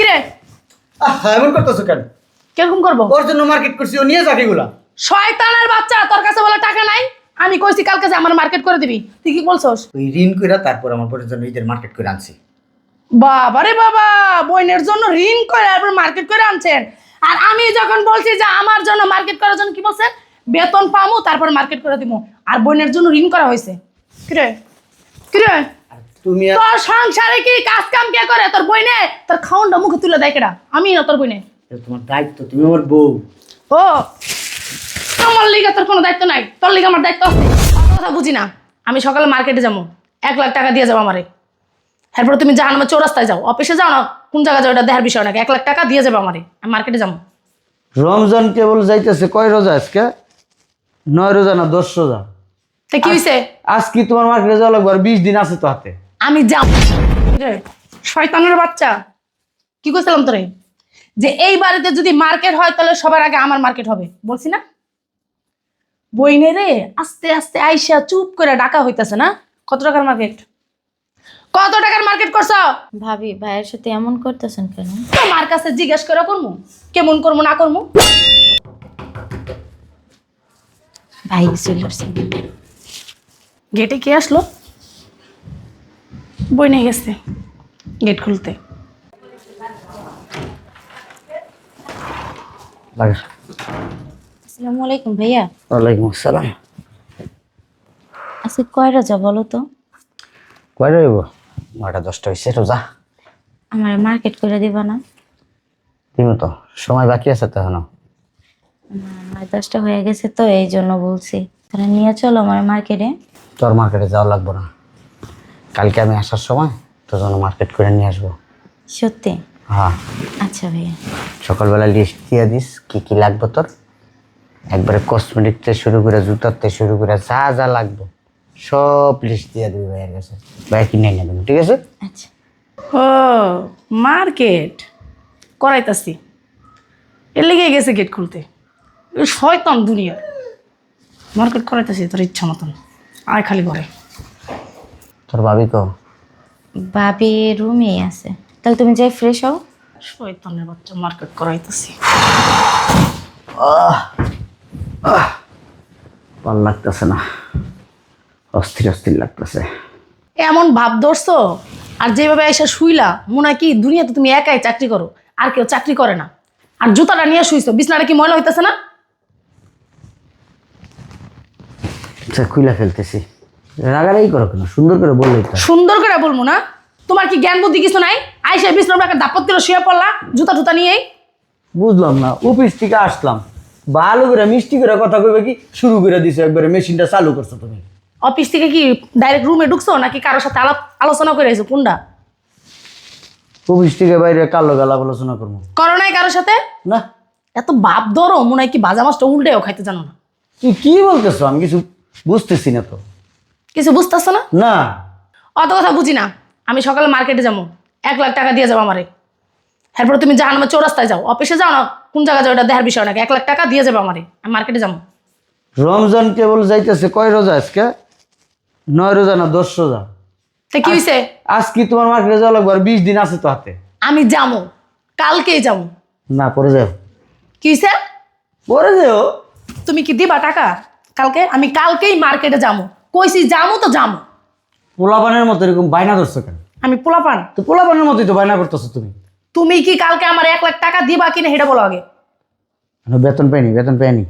কিরে? আহা, এমন করতেছো কেন? কীরকম করব? ওর জন্য মার্কেট করছি ও নিয়ে যাক এগুলা। শয়তানের বাচ্চা তোর কাছে বলে টাকা নাই? আমি কইছি কালকে যে আমার মার্কেট করে দিবি। তুই কি বলছস? ওই ঋণ কইরা তারপর আমার বোনের জন্য ঈদের মার্কেট করে আনছি। বাবা রে বাবা বোনের জন্য ঋণ করে তারপর মার্কেট করে আনছেন। আর আমি যখন বলছি যে আমার জন্য মার্কেট করার জন্য কি বলছেন? বেতন পামু তারপর মার্কেট করে দিব আর বোনের জন্য ঋণ করা হয়েছে। কিরে? কিরে? তুমি তোর সংসারে কি কাজ কাম কে করে? তোর বইনে? তোর খাউনটা মুখে তুলে দেয় কেডা? আমি না তোর বইনে। এটা তোমার দায়িত্ব তুমি আমার বউ। ও আমার লিগে তোর কোনো দায়িত্ব নাই। তোর লিগে আমার দায়িত্ব আছে। কথা বুঝি না। আমি সকালে মার্কেটে যাব। এক লাখ টাকা দিয়ে যাব আমারে। এরপরে তুমি জাহান আমার চৌরাস্তায় যাও। অফিসে যাও না কোন জায়গায় যাও এটা দেখার বিষয় নাকি? এক লাখ টাকা দিয়ে যাবে আমারে। আমি মার্কেটে যাব। রমজান কেবল যাইতেছে কয় রোজা আজকে? নয় রোজা না দশ রোজা? তা কি হয়েছে আজকে তোমার মার্কেটে যাওয়া লাগবে? আর বিশ দিন আছে তো হাতে। আমি যাব। রে, শয়তানের বাচ্চা। কি করছিলাম তোরে? যে এই বাড়িতে যদি মার্কেট হয় তাহলে সবার আগে আমার মার্কেট হবে। বলছি না? বইনে রে আস্তে আস্তে আইসা চুপ করে ডাকা হইতাছে না? কত টাকার মার্কেট? কত টাকার মার্কেট করছ? ভাবি ভাইয়ের সাথে এমন করতেছেন কেন? তোমার কাছে জিজ্ঞেস করে করমু? কেমন করমু না করমু? ভাই চলে গেটে কে আসলো? বই নিয়ে গেছে গেট খুলতে। লাগে। আসসালামু আলাইকুম ভাইয়া। ওয়ালাইকুম আসসালাম। আজকে রাজা বলো তো? নয়টা দশটা হয়েছে রোজা। আমার মার্কেট করে দিবা না? তুমি তো সময় বাকি আছে তো এখনও। নয় দশটা হয়ে গেছে তো এই জন্য বলছি। তাহলে নিয়ে চলো আমার মার্কেটে। তোর মার্কেটে যাওয়া লাগবে না। কালকে আমি আসার সময় তোর জন্য মার্কেট করে নিয়ে আসব। সত্যি? হ্যাঁ। আচ্ছা ভাইয়া। সকালবেলা লিস্ট দিয়ে দিস কি কি লাগবে তোর। একবারে কসমেটিক থেকে শুরু করে জুতার থেকে শুরু করে যা যা লাগবে সব লিস্ট দিয়ে দিবি ভাইয়ের কাছে। ভাই কিনে এনে দেবো ঠিক আছে? আচ্ছা। ও মার্কেট করাইতাছি। এর লেগে গেছে গেট খুলতে। শয়তান দুনিয়া মার্কেট করাইতাছি তোর ইচ্ছা মতন। আয় খালি করে তোর ভাবি কো? ভাবি রুমেই আছে। তাহলে তুমি যাই ফ্রেশ হও। শয়তানের বাচ্চা মার্কেট করাইতাছি। ভালো লাগতেছে না। অস্থির অস্থির লাগতেছে। এমন ভাব ধরছো? আর যেভাবে এসে শুইলা মনে হয় কি দুনিয়াতে তুমি একাই চাকরি করো আর কেউ চাকরি করে না। আর জুতাটা নিয়ে শুইছো বিছনাটা কি ময়লা হইতেছে না? আচ্ছা খুইলা ফেলতেছি। রাগারাগি করো কেন? সুন্দর করে বললেই তো। সুন্দর করে বলব না? তোমার কি জ্ঞান বুদ্ধি কিছু নাই? আইসা বিছনার একটা দাপত করে শুয়ে পড়লা জুতা টুতা নিয়েই বুঝলাম না অফিস থেকে আসলাম। ভালো করে মিষ্টি করে কথা কইবে কি? শুরু করে দিছো একবারে মেশিনটা চালু করছ তুমি। অফিস থেকে কি ডাইরেক্ট রুমে ঢুকছো নাকি কারোর সাথে আলাপ আলোচনা করে এসো কোনটা? অফিস থেকে বাইরে কালো গালা আলোচনা করব। করো নাই কারোর সাথে? না। এত বাপ ধরো মনে হয় কি ভাজা মাছটা উল্টেও খাইতে জানো না। তুই কি বলতেছো? আমি কিছু বুঝতেছি না তো। কিছু বুঝতেছো না? না। অত কথা বুঝি না। আমি সকালে মার্কেটে যাব। এক লাখ টাকা দিয়ে যাব আমারে। এরপর তুমি জাহান আমার চৌরাস্তায় যাও। অফিসে যাও না কোন জায়গায় যাও এটা দেখার বিষয় নাকি এক লাখ টাকা দিয়ে যাবে আমারে। আমি মার্কেটে যাব। রমজান কেবল যাইতেছে। কয় রোজা আজকে? নয় রোজা না দশ রোজা? তা কি হয়েছে আজকে তোমার মার্কেটে যাওয়া লাগবে? আর বিশ দিন আছে তো হাতে। আমি যাব। কালকেই যাব। না পরে যাও। কি হয়েছে পরে যাও। তুমি কি দিবা টাকা? কালকে? আমি কালকেই মার্কেটে যাব। কইছি যাব তো যাব পোলাপানের মতো এরকম বায়না ধরছো কেন? আমি পোলাপান। তো পোলাপানের মতোই তো বায়না করতেছো তুমি। তুমি কি কালকে আমার এক লাখ টাকা দিবা কিনা সেটা বলো আগে। এখনও বেতন পাইনি বেতন পাইনি।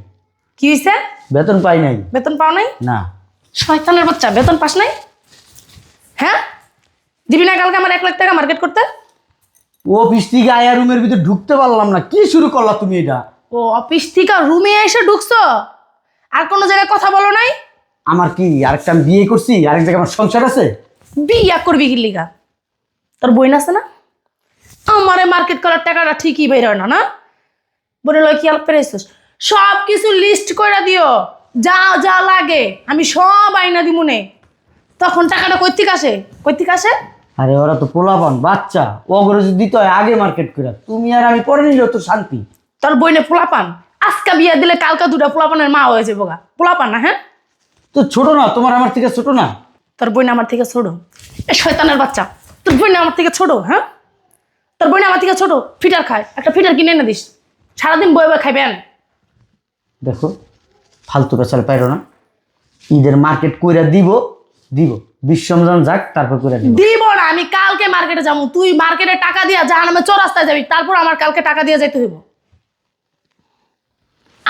কি হয়েছে বেতন পাই নাই। বেতন পাও নাই? না। শয়তানের বাচ্চা বেতন পাস নাই? হ্যাঁ? দিবি না কালকে আমার এক লাখ টাকা মার্কেট করতে? অফিস থেকে আয়া রুমের ভিতরে ঢুকতে পারলাম না কি শুরু করলা তুমি এটা? ও অফিস থেকে রুমে এসে ঢুকছো? আর কোনো জায়গায় কথা বলো নাই? আমার কি আরেকটা আমি বিয়ে করছি আরেক জায়গায় আমার সংসার আছে? বিয়া করবি কি লিগা? তোর বই আছে না? আমারে মার্কেট করার টাকাটা ঠিকই বের হয় না না? বলে লয় কি আলাপ পেরেছিস সব কিছু লিস্ট করে দিও যা যা লাগে আমি সব আইনা দিব নে। তখন টাকাটা কৈতিক আসে কৈতিক আসে আরে ওরা তো পোলাপান বাচ্চা। ওগুলো যদি দিতে হয় আগে মার্কেট করে তুমি আর আমি পরে নিলে তো শান্তি। তোর বইনে পোলাপান? আজকা বিয়া দিলে কালকা দুটা পোলাপানের মা হয়ে হয়েছে বোগা পোলাপান না হ্যাঁ? তো ছোট না তোমার আমার থেকে ছোট না? তোর বইন আমার থেকে ছোট। এ শয়তানের বাচ্চা তোর বইন আমার থেকে ছোট হ্যাঁ? তোর বোন আমার থেকে ছোট ফিটার খায় একটা ফিটার কিনে এনে দিস। সারাদিন বয়ে বয়ে খাইবেন দেখো ফালতু বেচাল পাইরো না। ঈদের মার্কেট কইরা দিব দিব। বিশ্ব রমজান যাক তারপর কইরা দিব। দিব না আমি কালকে মার্কেটে যাব। তুই মার্কেটে টাকা দিয়া যা নামে চৌরাস্তায় যাবি তারপর আমার কালকে টাকা দিয়ে যাইতে হইব।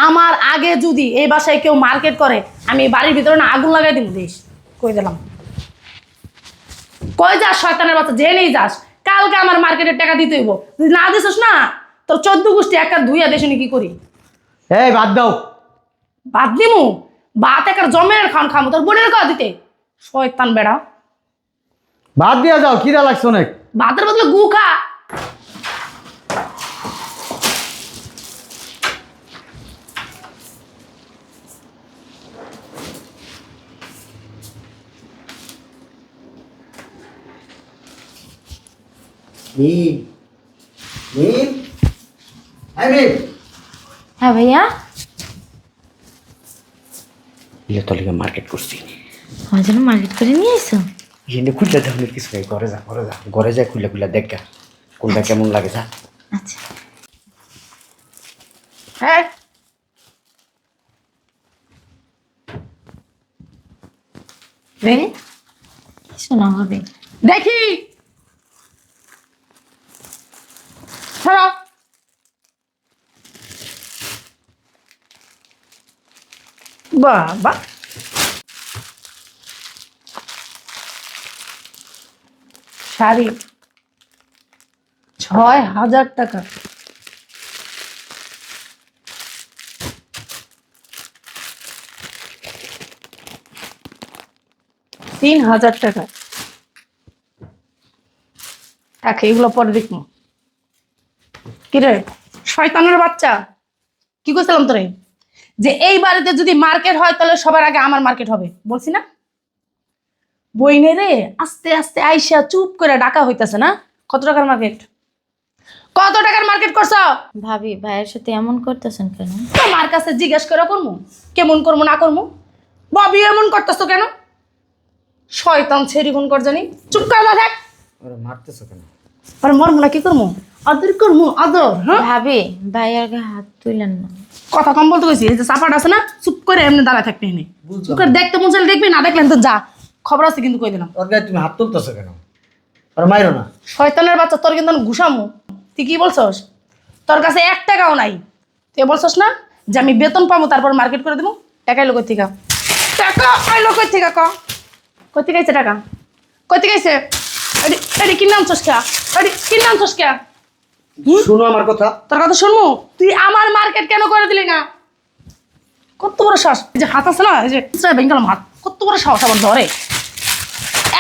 আমার আগে যদি এই বাসায় কেউ মার্কেট করে আমি বাড়ির ভিতরে না আগুন লাগাই দিব দিস কই দিলাম। কই যাস শয়তানের বাচ্চা জেনেই যাস। কালকে আমার মার্কেটের টাকা দিতে হইব। যদি না দিছিস না তোর চোদ্দ গোষ্ঠী একটা ধুইয়া দেশে কি করি? এই বাদ দাও। বাদ দিমু? বাত একার জমের খান খামু তোর বোনের কথা দিতে। শয়তান বেড়া। বাদ দিয়া যাও কিরা লাগছে অনেক। ভাতের বদলে গু খা। মিম মিম এই মিম হ্যাঁ ভাইয়া? ইলে তো লিগে মার্কেট করছি। আমার জন্য মার্কেট করে নিয়ে এসো এনে খুললে দেখুন কিছু নাই ঘরে যা ঘরে যা ঘরে যা খুলে খুলে দেখ গা। কোনটা কেমন লাগে যা। আচ্ছা। হ্যাঁ। দেখি শোনা হবে। দেখি! ছাড়া বাবা শাড়ি। ছয় হাজার টাকা। তিন হাজার টাকা। এক এগুলো পরে দেখব। কিরে শয়তানের বাচ্চা। কি করছিলাম তোরে? যে এই বাড়িতে যদি মার্কেট হয় তাহলে সবার আগে আমার মার্কেট হবে। বলছি না? বইনে রে আস্তে আস্তে আইসা চুপ করে ডাকা হইতাছে না? কত টাকার মার্কেট? কত টাকার মার্কেট করছ? ভাবি ভাইয়ের সাথে এমন করতেছেন কেন? তোমার কাছে জিজ্ঞেস করে করব কেমন করব না করব ববি এমন করতেছো কেন? শয়তান ছেড়ি কোন কর জানি। চুপ করে থাক। ওরা মারতেছো কেন? আর মরবো না কি করব আদর করব আদর হ্যাঁ? ভাবি ভাইয়ের গায়ে হাত তুলেন না। কথা কম বলতে কইছি এই যে চাপাট আছে না চুপ করে এমনি দাঁড়ায় থাকবে এনে চুপ করে দেখতে মন চাইলে দেখবি না দেখলেন তো যা। খবর আছে কিন্তু কই দিলাম। ওর গায়ে তুমি হাত তুলতেছো কেন? আর মাইরো না। শয়তানের বাচ্চা তোর কিন্তু আমি ঘুষামু। তুই কি বলছস? তোর কাছে এক টাকাও নাই। তুই বলছস না যে আমি বেতন পাবো তারপর মার্কেট করে দেবো টাকা এলো কই থেকে টাকা আইলো কই থেকে ক? কই থেকে টাকা? কই থেকে আইছে এডি এডি কি নাম চসকা? এডি কি নাম চসকা? শুনো আমার কথা। তোর কথা শুনব? তুই আমার মার্কেট কেন করে দিলি না? কত বড় এই যে হাত আছে না এই যে বেঙ্গল হাত। কত বড় সাহস আবার ধরে।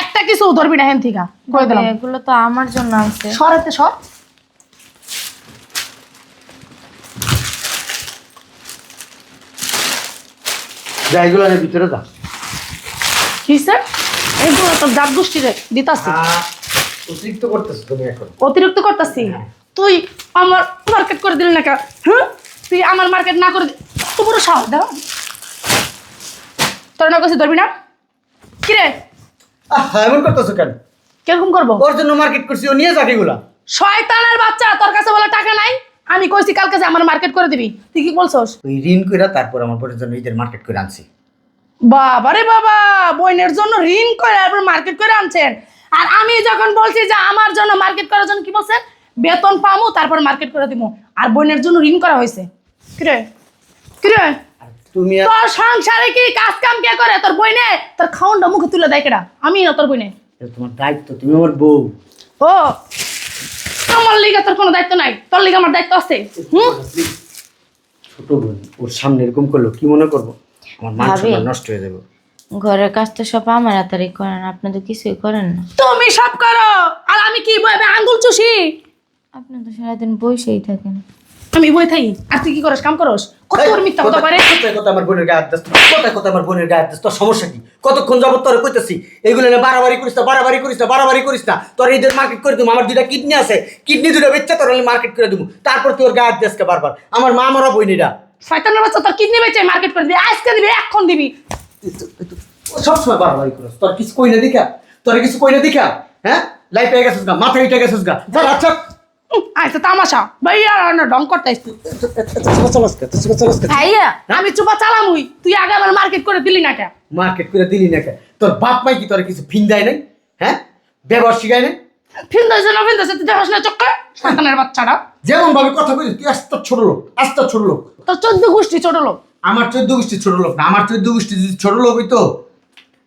একটা কিছু ধরবি না হেন থেকে। কই দিলাম। এগুলো তো আমার জন্য আছে। সরাতে সর। যা এগুলো ভিতরে যা। কি স্যার এইগুলো তোর দাঁত গোষ্ঠী রে দিতাছি অতিরিক্ত করতেছো তুমি এখন। অতিরিক্ত করতাছি? তুই আমার মার্কেট করে দিলি না কেন? হ্যাঁ তুই আমার মার্কেট না করে কত বড় সাহস দাও তোর না কাছে ধরবি না? কিরে এমন করতেছো কেন? কীরকম করব? ওর জন্য মার্কেট করছি ও নিয়ে যাক এগুলা। শয়তানের বাচ্চা তোর কাছে বলে টাকা নাই। আমি কইছি কালকে যে আমার মার্কেট করে দিবি। তুই কি বলছস? ওই ঋণ কইরা তারপর আমার পরের জন্য ঈদের মার্কেট করে আনছি। বাবা রে বাবা বোনের জন্য ঋণ করে তারপর মার্কেট করে আনছেন। আর আমি যখন বলছি যে আমার জন্য মার্কেট করার জন্য কি বলছেন? বেতন পামু তারপর মার্কেট করে দিব আর বোনের জন্য ঋণ করা হয়েছে। কিরে? কিরে? তুমি তোর সংসারে কি কাজ কাম কে করে? তোর বইনে? তোর খাউনটা মুখে তুলে দেয় কেডা? আমি না তোর বইনে। তোমার দায়িত্ব তুমি আমার বউ। ও আমার লিগে তোর কোনো দায়িত্ব নাই। তোর লিগে আমার দায়িত্ব আছে। হুম? ছোট বোন ওর সামনে এরকম করল কি মনে করব? আমার মান সম্মান নষ্ট হয়ে যাবে। ঘরের কাজ তো সব আমার হাতারি করেন আপনি তো কিছুই করেন না। তুমি সব করো। আর আমি কি বইবে আঙ্গুল চুষি? আপনি তো সারাদিন বসেই থাকেন। আমি বই থাই আর তুই কি করস? কাম করস? কত বড় মিথ্যা কথা পারে? কোথায় কোথায় আমার বোনের গায়ে হাত কোথায় কোথায় আমার বোনের গায়ে হাত তোর সমস্যা কি? কতক্ষণ যাবত তোর কইতেছি? এগুলো না বাড়াবাড়ি করিস না বাড়াবাড়ি করিস না বাড়াবাড়ি করিস না। তোর ঈদের মার্কেট করে দেবো আমার দুইটা কিডনি আছে। কিডনি দুটো তোর মার্কেট করে দেবো তারপর তোর গায়ে হাত বারবার? আমার মা মরা বইনিরা শয়তানের বাচ্চা তোর কিডনি বেচে মার্কেট করে দিবি আজকে দিবি এখন দিবি। সবসময় বাড়াবাড়ি করিস। তোর কিছু কই না দেখা? তোর কিছু কই না দেখা? হ্যাঁ? লাইফ পেয়ে গেছিস গা মাথায় উঠে গেছিস গা। আচ্ছা আইসে তামাশা। ভাইয়া না ডং করতে আইসি ভাইয়া আমি চুপা চালামুই তুই আগে আমার মার্কেট করে দিলি না কে মার্কেট করে দিলি না কে? তোর বাপ মাই কি তোর কিছু ফিন দেয় নাই? হ্যাঁ? ব্যবহার শিখায় নাই? ফিন্দাইছে না তুই দেখাস বাচ্চাটা যেমন ভাবে কথা কইছিস তুই আস্তে ছোট লোক আস্তে ছোট লোক। তোর চোদ্দ গোষ্ঠী ছোট লোক। আমার চোদ্দ গোষ্ঠী ছোট লোক না আমার চোদ্দ গোষ্ঠী যদি ছোট লোক হইতো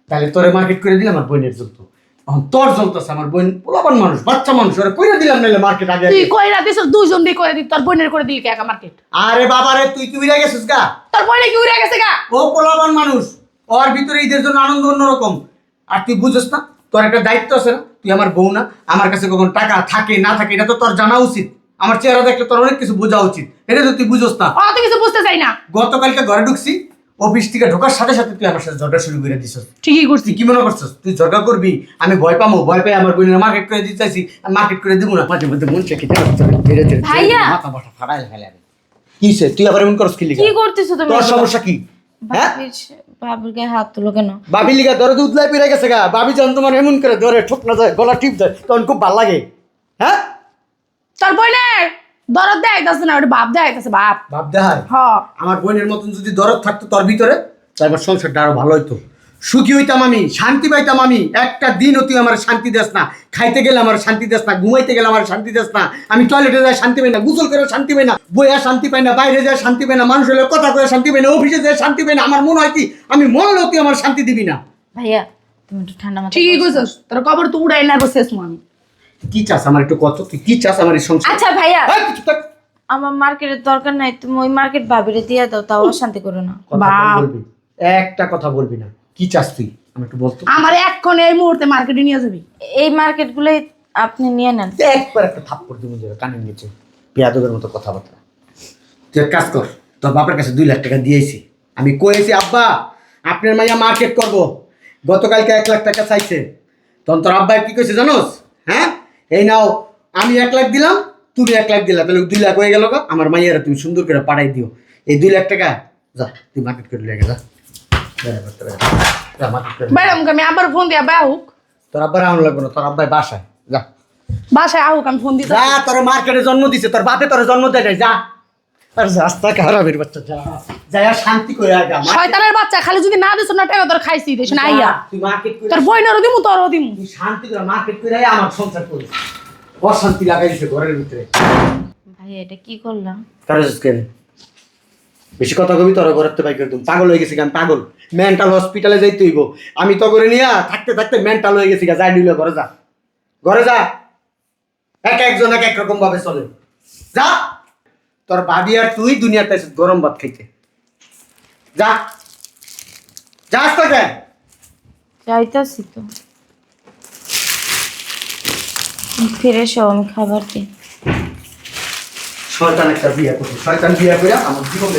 তাহলে তোরে মার্কেট করে দিলে আমার বোনের এখন তোর আমার বোন পোলাপান মানুষ বাচ্চা মানুষ ওরা কইরা দিলাম নাহলে মার্কেট আগে তুই কইরা দিছ দুইজন দিয়ে করে দিই তোর বোনের করে দিলি একা মার্কেট আরে বাবা রে তুই কি উড়ে গেছিস গা? তোর বোনে কি উড়ে গেছে গা? ও পোলাপান মানুষ ওর ভিতরে ঈদের জন্য আনন্দ অন্যরকম। আর তুই বুঝছ না তোর একটা দায়িত্ব আছে না? তুই আমার বউ না আমার কাছে কখন টাকা থাকে না থাকে এটা তো তোর জানা উচিত। আমার চেহারা দেখলে তোর অনেক কিছু বোঝা উচিত। এটা তো তুই বুঝছ না। কিছু বুঝতে চাই না। গতকালকে ঘরে ঢুকছি অফিস থেকে ঢোকার সাথে সাথে তুই আমার সাথে ঝগড়া শুরু করে দিছ ঠিকই করছি। তুই কি মনে করছিস? তুই ঝগড়া করবি? আমি ভয় পাবো ভয় পাই আমার বোনের মার্কেট করে দিতে চাইছি। মার্কেট করে দিব না। মাঝে মধ্যে মন চেকে ধীরে ধীরে! মাথা মাথা ফাড়াই ফেলে আমি। কি সে? তুই আবার এমন কি লিগা? কি করতেছো তুমি? তোর সমস্যা কি? হ্যাঁ? বাবির গায়ে হাত তুলো কেন? বাবি লিগা দরে উতলাই পেরে গেছে গা। বাবি যখন তোমার এমন করে ধরে ঠোক না যায় গলা টিপ যায় তখন খুব ভালো লাগে। হ্যাঁ? দরদ দেয় আইতাছে না ওটা বাপ দেয় আইতাছে বাপ ভাব দেখায়? হ। আমার বোনের মতন যদি দরদ থাকতো তোর ভিতরে আমার সংসারটা আরও ভালো হইতো। সুখী হইতাম আমি শান্তি পাইতাম আমি। একটা দিনও তুই আমার শান্তি দেস না। খাইতে গেলে আমার শান্তি দেস না ঘুমাইতে গেলে আমার শান্তি দেস না। আমি টয়লেটে যাই শান্তি পাই না গোসল করে শান্তি পাই না। বইয়া শান্তি পাই না বাইরে যায় শান্তি পাই না মানুষের কথা করে শান্তি পাই না অফিসে যায় শান্তি পাই না। আমার মনে হয় কি আমি মরলেও তুই আমার শান্তি দিবি না। ভাইয়া তুমি একটু ঠান্ডা মাথা ঠিকই কইছস তোর কবর তো উড়াই না বসেছ আমি কি চাস আমার একটু কত? তুই কি চাস আমার এই সংসার? আচ্ছা ভাইয়া। আমার মার্কেটের দরকার নাই তুমি ওই মার্কেট ভাবিরে দিয়ে দাও তাও অশান্তি করো না। বলবি। একটা কথা বলবি না। কি চাস তুই? আমি একটু বলতো। আমার এক্ষণ এই মুহূর্তে মার্কেটে নিয়ে যাবি। এই মার্কেট মার্কেটগুলোই আপনি নিয়ে নেন। একবার একটা থাপ্পড় দিব যে কানের নিচে। পেয়াদবের মতো কথাবার্তা। তুই এক কাজ কর তোর বাপের কাছে দুই লাখ টাকা দিয়েছি। আমি কয়েছি আব্বা আপনার মাইয়া মার্কেট করব। গতকালকে এক লাখ টাকা চাইছে। তখন তোর আব্বা কি কইছে জানোস? হ্যাঁ? এই নাও আমি এক লাখ দিলাম তুমি এক লাখ দিলা তাহলে দুই লাখ হয়ে গেল। আমার মাইয়ারা তুমি সুন্দর করে পাঠাই দিও। এই দুই লাখ টাকা যা তুই মার্কেট করে লেগে যা। তোরা আমি আবার ফোন দিয়া আব্বার আউন লাগবে না তোর আব্বাই বাসায় যা। বাসায় আহুক আমি ফোন দিতে যা তোর মার্কেটে জন্ম দিছে তোর বাপে তোর জন্ম দেয় যা। আর রাস্তা খারাপের বাচ্চা যা। যা আর শান্তি করে আগা শয়তানের বাচ্চা খালি যদি না দিছ না টাকা তোর খাইছি দেশ না আইয়া। তুই মার্কেট করে তোর বইনেরও দিমু তোরও দিমু। তুই শান্তি করে মার্কেট করে আয়, আমার সংসার করিস। অশান্তি লাগাই দিছে ঘরের ভিতরে। ভাইয়া এটা কি করলাম? কারও কেন বেশি কথা কবি তোর ঘরের তো বাইক একদম পাগল হয়ে গেছি আমি পাগল। মেন্টাল হসপিটালে যাইতে হইব। আমি তো করে নিয়া থাকতে থাকতে মেন্টাল হয়ে গেছি গা, যাই নিলে ঘরে যা। ঘরে যা। এক একজন এক এক রকম ভাবে চলে। যা। তোর ভাবি আর তুই দুনিয়াতে গরম ভাত খাইতে। যা। যাস তো কেন যাইতাছি তো। ফিরে সব আমি খাবার দিই। শয়তান একটা বিয়ে করব। শয়তান বিয়ে করে আমার জীবন